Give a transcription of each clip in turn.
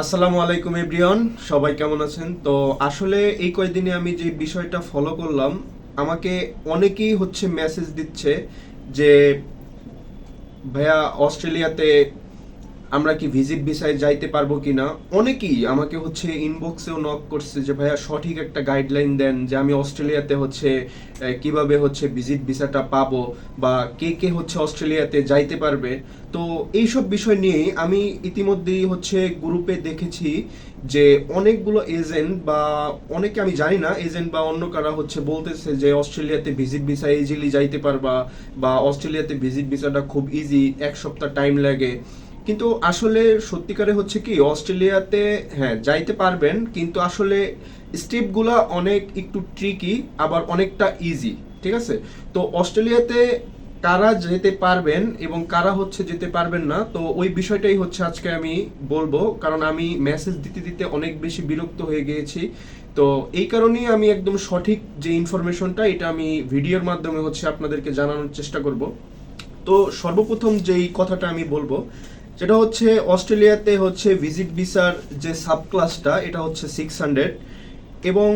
আসসালামু আলাইকুম, এভরিওয়ান। সবাই কেমন আছেন? তো আসলে এই কয়েকদিনে আমি যে বিষয়টা ফলো করলাম, আমাকে অনেকেই হচ্ছে মেসেজ দিচ্ছে যে, ভাইয়া, অস্ট্রেলিয়াতে আমরা কি ভিজিট ভিসায় যাইতে পারব কিনা? অনেকেই আমাকে হচ্ছে ইনবক্সেও নক করছে যে, ভাইয়া, সঠিক একটা গাইডলাইন দেন যে আমি অস্ট্রেলিয়াতে হচ্ছে কীভাবে হচ্ছে ভিজিট ভিসাটা পাবো বা কে কে হচ্ছে অস্ট্রেলিয়াতে যাইতে পারবে? তো এইসব বিষয় নিয়ে আমি ইতিমধ্যেই হচ্ছে গ্রুপে দেখেছি যে অনেকগুলো এজেন্ট বা অনেকে আমি জানি না এজেন্ট বা অন্য কারা হচ্ছে বলতেছে যে, অস্ট্রেলিয়াতে ভিজিট ভিসা ইজিলি যাইতে পারবা বা অস্ট্রেলিয়াতে ভিজিট ভিসাটা খুব ইজি এক সপ্তাহ টাইম লাগে। কিন্তু আসলে সত্যিকারে হচ্ছে কি, অস্ট্রেলিয়াতে হ্যাঁ যাইতে পারবেন, কিন্তু আসলে স্টেপগুলো অনেক একটু ট্রিকি আবার অনেকটা ইজি ঠিক আছে? তো অস্ট্রেলিয়াতে কারা যেতে পারবেন এবং কারা হচ্ছে যেতে পারবেন না, তো ওই বিষয়টাই হচ্ছে আজকে আমি বলব, কারণ আমি মেসেজ দিতে দিতে অনেক বেশি বিরক্ত হয়ে গিয়েছি। তো এই কারণেই আমি একদম সঠিক যে ইনফরমেশনটা এটা আমি ভিডিওর মাধ্যমে হচ্ছে আপনাদেরকে জানানোর চেষ্টা করব। তো সর্বপ্রথম যেই কথাটা আমি বলব যেটা হচ্ছে অস্ট্রেলিয়াতে হচ্ছে ভিজিট ভিসার যে সাব ক্লাসটা এটা হচ্ছে সিক্স হান্ড্রেড এবং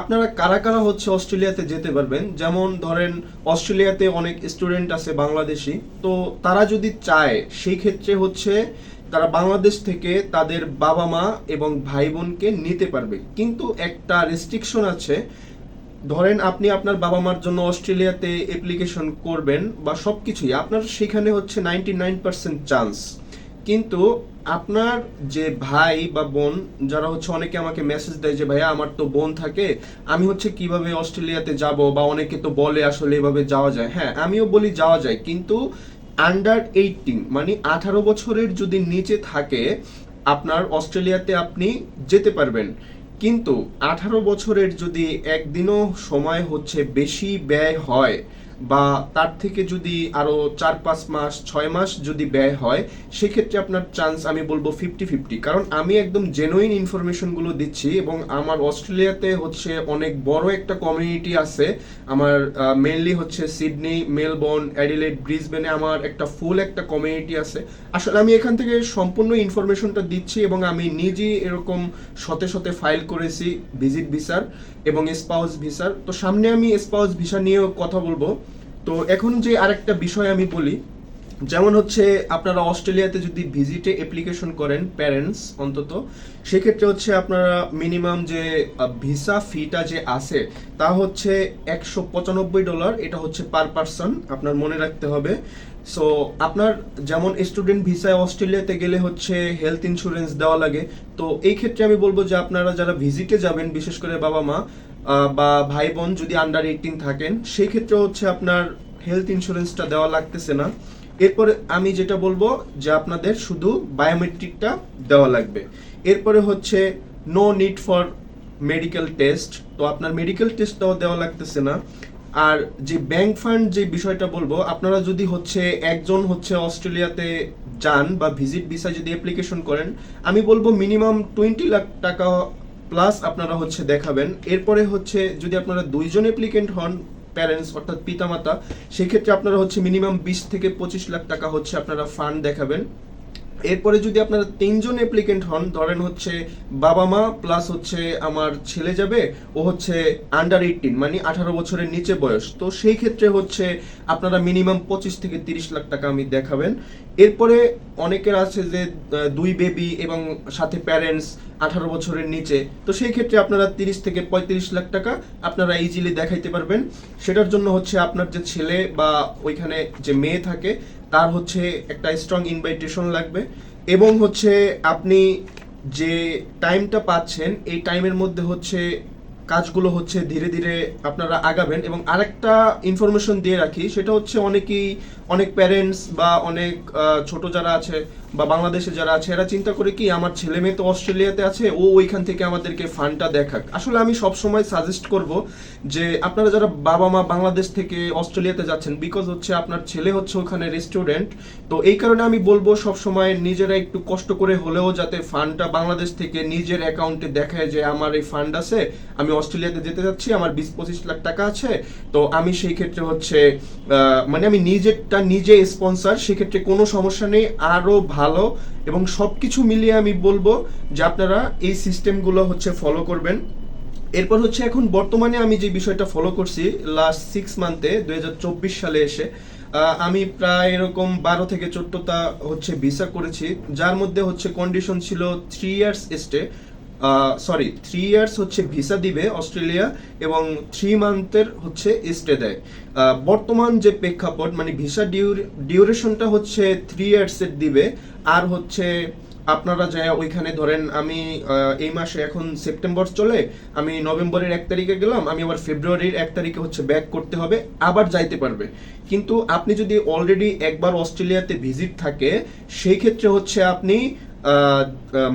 আপনারা কারা কারা হচ্ছে অস্ট্রেলিয়াতে যেতে পারবেন? যেমন ধরেন অস্ট্রেলিয়াতে অনেক স্টুডেন্ট আছে বাংলাদেশি, তো তারা যদি চায়, সেই ক্ষেত্রে হচ্ছে তারা বাংলাদেশ থেকে তাদের বাবা মা এবং ভাই বোনকে নিতে পারবে। কিন্তু একটা রেস্ট্রিকশন আছে, ধরেন আপনি আপনার বাবা মার জন্য অস্ট্রেলিয়াতে অ্যাপ্লিকেশন করবেন বা সব কিছুই আপনার সেখানে হচ্ছে নাইনটি নাইন পার্সেন্ট চান্স কিন্তু আপনার যে ভাই বা বোন, যারা হচ্ছে অনেকে আমাকে মেসেজ দেয় যে, ভাইয়া, আমার তো বোন থাকে, আমি হচ্ছে কীভাবে অস্ট্রেলিয়াতে যাব বা অনেকে তো বলে আসলে এভাবে যাওয়া যায়। হ্যাঁ আমিও বলি যাওয়া যায়, কিন্তু আন্ডার এইটিন মানে আঠারো বছরের যদি নিচে থাকে, আপনার অস্ট্রেলিয়াতে আপনি যেতে পারবেন। কিন্তু আঠারো বছরের যদি একদিনও সময় হচ্ছে বেশি ব্যয় হয় বা তার থেকে যদি আরও চার, পাঁচ মাস, ছয় মাস যদি ব্যয় হয়, সেক্ষেত্রে আপনার চান্স আমি বলব ফিফটি ফিফটি কারণ আমি একদম জেনুইন ইনফরমেশনগুলো দিচ্ছি এবং আমার অস্ট্রেলিয়াতে হচ্ছে অনেক বড় একটা কমিউনিটি আছে। আমার মেনলি হচ্ছে সিডনি, মেলবোর্ন, অ্যাডিলেড, ব্রিসবেনে আমার একটা ফুল একটা কমিউনিটি আছে। আসলে আমি এখান থেকে সম্পূর্ণ ইনফরমেশনটা দিচ্ছি এবং আমি নিজেই এরকম শতে শতে ফাইল করেছি ভিজিট ভিসার এবং স্পাউস ভিসার তো সামনে আমি স্পাউস ভিসা নিয়েও কথা বলব। তো এখন যে আরেকটা বিষয় আমি বলি, যেমন হচ্ছে আপনারা অস্ট্রেলিয়াতে যদি ভিজিটে অ্যাপ্লিকেশন করেন প্যারেন্টস অন্তত, সেক্ষেত্রে হচ্ছে আপনারা মিনিমাম যে ভিসা ফিটা যে আছে, তা হচ্ছে একশো পঁচানব্বই ডলার এটা হচ্ছে পার পার্সন আপনার মনে রাখতে হবে। সো আপনার যেমন স্টুডেন্ট ভিসায় অস্ট্রেলিয়াতে গেলে হচ্ছে হেলথ ইন্স্যুরেন্স দেওয়া লাগে, তো এই ক্ষেত্রে আমি বলব যে আপনারা যারা ভিজিটে যাবেন, বিশেষ করে বাবা মা বা ভাই বোন যদি আন্ডার এইটিন থাকেন, সেই ক্ষেত্রে হচ্ছে আপনার হেলথ ইন্স্যুরেন্সটা দেওয়া লাগতেছে না। এরপরে আমি যেটা বলব যে আপনাদের শুধু বায়োমেট্রিকটা দেওয়া লাগবে। এরপরে হচ্ছে no need for medical test তো আপনার মেডিকেল টেস্টটাও দেওয়া লাগতেছে না। আর যে ব্যাংক ফান্ড যে বিষয়টা বলব, আপনারা যদি হচ্ছে একজন হচ্ছে অস্ট্রেলিয়াতে যান বা ভিজিট ভিসা যদি অ্যাপ্লিকেশন করেন, আমি বলব মিনিমাম টোয়েন্টি লাখ টাকা প্লাস আপনারা হচ্ছে দেখাবেন। এরপরে হচ্ছে যদি আপনারা দুইজন অ্যাপ্লিকেন্ট হন প্যারেন্টস অর্থাৎ পিতামাতা, সেক্ষেত্রে আপনারা হচ্ছে মিনিমাম বিশ থেকে পঁচিশ লাখ টাকা হচ্ছে আপনারা ফান্ড দেখাবেন। এরপরে যদি আপনারা তিনজন অ্যাপ্লিকেন্ট হন, ধরেন হচ্ছে বাবা মা প্লাস হচ্ছে আমার ছেলে যাবে, ও হচ্ছে আন্ডার এইটিন মানে আঠারো বছরের নিচে বয়স। তো সেই ক্ষেত্রে হচ্ছে আপনারা মিনিমাম পঁচিশ থেকে তিরিশ লাখ টাকা আমি দেখাবেন। এরপরে অনেকের আছে যে দুই বেবি এবং সাথে প্যারেন্টস আঠারো বছরের নিচে। তো সেই ক্ষেত্রে আপনারা তিরিশ থেকে পঁয়ত্রিশ লাখ টাকা আপনারা ইজিলি দেখাইতে পারবেন। সেটার জন্য হচ্ছে আপনার যে ছেলে বা ওইখানে যে মেয়ে থাকে তার হচ্ছে একটা স্ট্রং ইনভাইটেশন লাগবে এবং হচ্ছে আপনি যে টাইমটা পাচ্ছেন, এই টাইমের মধ্যে হচ্ছে কাজগুলো হচ্ছে ধীরে ধীরে আপনারা আগাবেন এবং আরেকটা ইনফরমেশন দিয়ে রাখি, সেটা হচ্ছে অনেকেই, অনেক প্যারেন্টস বা অনেক ছোট যারা আছে বা বাংলাদেশে যারা আছে, এরা চিন্তা করে কি, আমার ছেলে মেয়ে তো অস্ট্রেলিয়াতে আছে, ও ওইখান থেকে আমাদেরকে ফান্ডটা দেখাক। আসলে আমি সব সময় সাজেস্ট করব যে, আপনারা যারা বাবা মা বাংলাদেশ থেকে অস্ট্রেলিয়াতে যাচ্ছেন বিকজ হচ্ছে আপনার ছেলে হচ্ছে ওখানে রেস্টুরেন্ট তো এই কারণে আমি বলব সব সময় নিজেরা একটু কষ্ট করে হলেও যাতে ফান্ডটা বাংলাদেশ থেকে নিজের অ্যাকাউন্টে দেখায় যে, আমার এই ফান্ড আছে, আমি অস্ট্রেলিয়াতে যেতে যাচ্ছি, আমার বিশ পঁচিশ লাখ টাকা আছে, তো আমি সেই ক্ষেত্রে হচ্ছে মানে আমি নিজেরটা নিজে স্পন্সর সেক্ষেত্রে কোনো সমস্যা নেই আরও ভালো এবং সব কিছু মিলিয়ে আমি বলব যে আপনারা এই সিস্টেমগুলো হচ্ছে ফলো করবেন। এরপর হচ্ছে এখন বর্তমানে আমি যে বিষয়টা ফলো করছি লাস্ট সিক্স মান্থে দুই হাজার চব্বিশ সালে এসে আমি প্রায় এরকম বারো থেকে চোদ্দটা হচ্ছে ভিসা করেছি, যার মধ্যে হচ্ছে কন্ডিশন ছিল three years stay sorry three years হচ্ছে ভিসা দিবে অস্ট্রেলিয়া এবং থ্রি মান্থের হচ্ছে স্টে দেয়। বর্তমান যে প্রেক্ষাপট মানে ভিসা ডিউরেশনটা হচ্ছে থ্রি ইয়ার্সের দিবে। আর হচ্ছে আপনারা যায় ওইখানে ধরেন আমি এই মাসে এখন সেপ্টেম্বর চলে, আমি নভেম্বরের এক তারিখে গেলাম, আমি আবার ফেব্রুয়ারির এক তারিখে হচ্ছে ব্যাক করতে হবে, আবার যাইতে পারবে। কিন্তু আপনি যদি অলরেডি একবার অস্ট্রেলিয়াতে ভিজিট থাকে, সেই ক্ষেত্রে হচ্ছে আপনি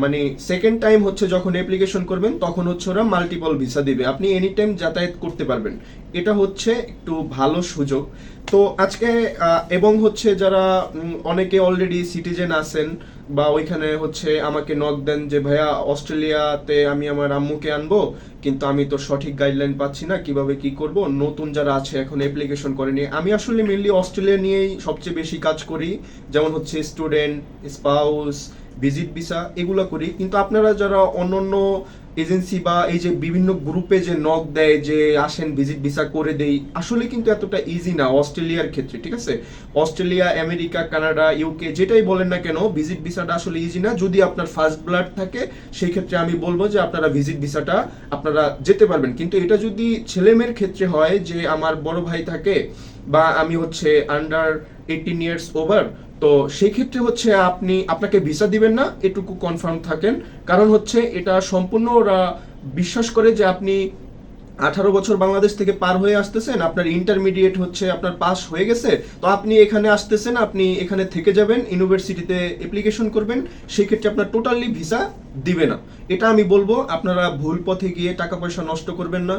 মানে সেকেন্ড টাইম হচ্ছে যখন অ্যাপ্লিকেশন করবেন, তখন হচ্ছে ওরা মাল্টিপল ভিসা দিবে। আপনি এনি টাইম যাতায়াত করতে পারবেন। এটা হচ্ছে একটু ভালো সুযোগ। তো আজকে এবং হচ্ছে যারা অনেকে অলরেডি সিটিজেন আছেন বা ওইখানে হচ্ছে আমাকে নক দেন যে, ভাইয়া, অস্ট্রেলিয়াতে আমি আমার আম্মুকে আনব, কিন্তু আমি তো সঠিক গাইডলাইন পাচ্ছি না, কীভাবে কি করব? নতুন যারা আছে এখন অ্যাপ্লিকেশন করেনি। আমি আসলে মেনলি অস্ট্রেলিয়া নিয়েই সবচেয়ে বেশি কাজ করি। যেমন হচ্ছে স্টুডেন্ট স্পাউস ভিজিট ভিসা এগুলো করি কিন্তু আপনারা যারা অন্য অন্য এজেন্সি বা এই যে বিভিন্ন গ্রুপে যে নক দেয় যে আসেন ভিজিট ভিসা করে দেই, আসলে কিন্তু এতটা ইজি না অস্ট্রেলিয়ার ক্ষেত্রে, ঠিক আছে? অস্ট্রেলিয়া, আমেরিকা, কানাডা ইউকে যেটাই বলেন না কেন ভিজিট ভিসাটা আসলে ইজি না। যদি আপনার ফার্স্ট ব্লাড থাকে সেই ক্ষেত্রে আমি বলব যে আপনারা ভিজিট ভিসাটা আপনারা যেতে পারবেন। কিন্তু এটা যদি ছেলেমেয়ের ক্ষেত্রে হয় যে আমার বড় ভাই থাকে বা আমি হচ্ছে আন্ডার এইটিন ইয়ার্স ওভার তো সেই ক্ষেত্রে হচ্ছে আপনি, আপনাকে ভিসা দিবেন না, এটুকু কনফার্ম থাকেন। কারণ হচ্ছে এটা সম্পূর্ণ ওরা বিশ্বাস করে যে আপনি আঠারো বছর বাংলাদেশ থেকে পার হয়ে আসতেছেন, আপনার ইন্টারমিডিয়েট হচ্ছে, আপনার পাস হয়ে গেছে, তো আপনি এখানে আসতেছেন, আপনি এখানে থেকে যাবেন ইউনিভার্সিটিতে অ্যাপ্লিকেশন করবেন সেই ক্ষেত্রে আপনার টোটালি ভিসা দিবে না। এটা আমি বলব, আপনারা ভুল পথে গিয়ে টাকা পয়সা নষ্ট করবেন না।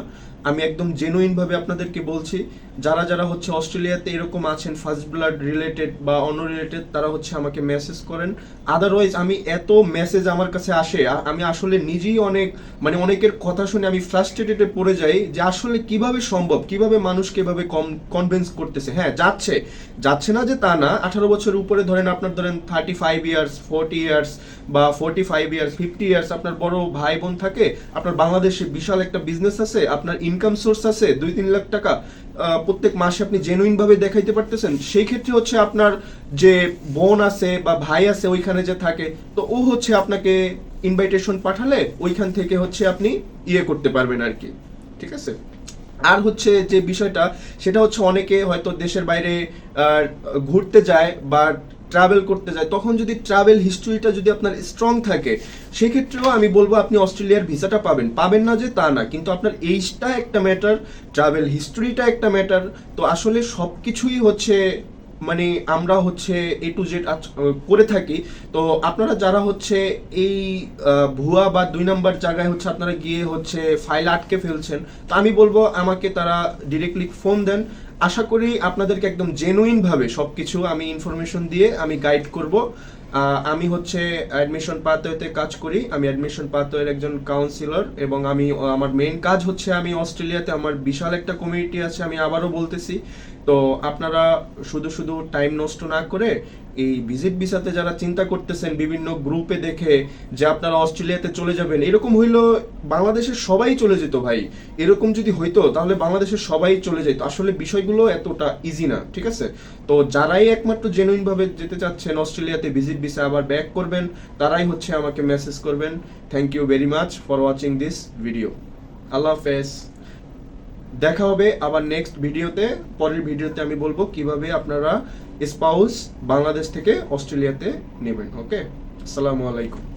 আমি একদম জেনুইন ভাবে আপনাদেরকে বলছি, যারা যারা হচ্ছে অস্ট্রেলিয়াতে এরকম আছেন ফার্স্ট ব্লাড রিলেটেড বা অন্য রিলেটেড তারা হচ্ছে আমাকে মেসেজ করেন। আদারওয়াইজ আমি এত মেসেজ আমার কাছে আসে আমি আসলে নিজেই অনেক মানে অনেকের কথা শুনে আমি ফ্রাস্ট্রেটেডে পড়ে যাই যে আসলে কীভাবে সম্ভব, কীভাবে মানুষকে এভাবে কম কনভিন্স করতেছে। হ্যাঁ যাচ্ছে। যাচ্ছে না যে তা না। আঠারো বছর উপরে ধরেন আপনার ধরেন thirty five years forty years বা forty five years fifty years আপনার বড় ভাই বোন থাকে, আপনার বাংলাদেশে বিশাল একটা বিজনেস আছে, আপনার ইনকাম সোর্স আছে, দুই তিন লাখ টাকা প্রত্যেক মাসে আপনি জেনুইন ভাবে দেখাইতে পারতেছেন, সেই ক্ষেত্রে হচ্ছে আপনার যে বোন আছে বা ভাই আছে ওইখানে যে থাকে, তো ও হচ্ছে আপনাকে ইনভাইটেশন পাঠালে ওইখান থেকে হচ্ছে আপনি ইয়ে করতে পারবেন আর কি, ঠিক আছে? আর হচ্ছে যে বিষয়টা, সেটা হচ্ছে অনেকে হয়তো দেশের বাইরে ঘুরতে যায় বা ট্রাভেল করতে যায়, তখন যদি ট্রাভেল হিস্ট্রিটা যদি আপনার স্ট্রং থাকে, সেক্ষেত্রেও আমি বলব আপনি অস্ট্রেলিয়ার ভিসাটা পাবেন। পাবেন না যে তা না, কিন্তু আপনার এইজটা একটা ম্যাটার ট্রাভেল হিস্ট্রিটা একটা ম্যাটার তো আসলে সব কিছুই হচ্ছে মানে আমরা হচ্ছে এ টু জেড করে থাকি। তো আপনারা যারা হচ্ছে এই ভুয়া বা দুই নাম্বার জায়গায় হচ্ছে আপনারা গিয়ে হচ্ছে ফাইল আটকে ফেলছেন, তো আমি বলব আমাকে তারা ডিরেক্টলি ফোন দেন। আশা করি আপনাদেরকে একদম জেনুইন ভাবে সবকিছু আমি ইনফরমেশন দিয়ে আমি গাইড করব। আমি হচ্ছে অ্যাডমিশন পাথওয়েতে কাজ করি। আমি অ্যাডমিশন পাথওয়ের একজন কাউন্সিলর এবং আমি, আমার মেন কাজ হচ্ছে আমি অস্ট্রেলিয়াতে আমার বিশাল একটা কমিউনিটি আছে, আমি আবারও বলতেছি। তো আপনারা শুধু শুধু টাইম নষ্ট না করে এই ভিজিট ভিসাতে যারা চিন্তা করতেছেন, বিভিন্ন গ্রুপে দেখে যে আপনারা অস্ট্রেলিয়াতে চলে যাবেন, এরকম হইল বাংলাদেশের সবাই চলে যেত ভাই। এরকম যদি হইতো, তাহলে বাংলাদেশের সবাই চলে যেত। আসলে বিষয়গুলো এতটা ইজি না, ঠিক আছে? তো যারাই একমাত্র জেনুইন ভাবে যেতে চাচ্ছেন অস্ট্রেলিয়াতে ভিজিট ভিসা আবার ব্যাক করবেন, তারাই হচ্ছে আমাকে মেসেজ করবেন। Thank you very much for watching this video আল্লাহ হাফেজ। দেখা হবে আবার নেক্সট ভিডিওতে পরের ভিডিওতে আমি বলব কীভাবে আপনারা স্পাউস বাংলাদেশ থেকে অস্ট্রেলিয়াতে নেবেন ওকে আসসালামু আলাইকুম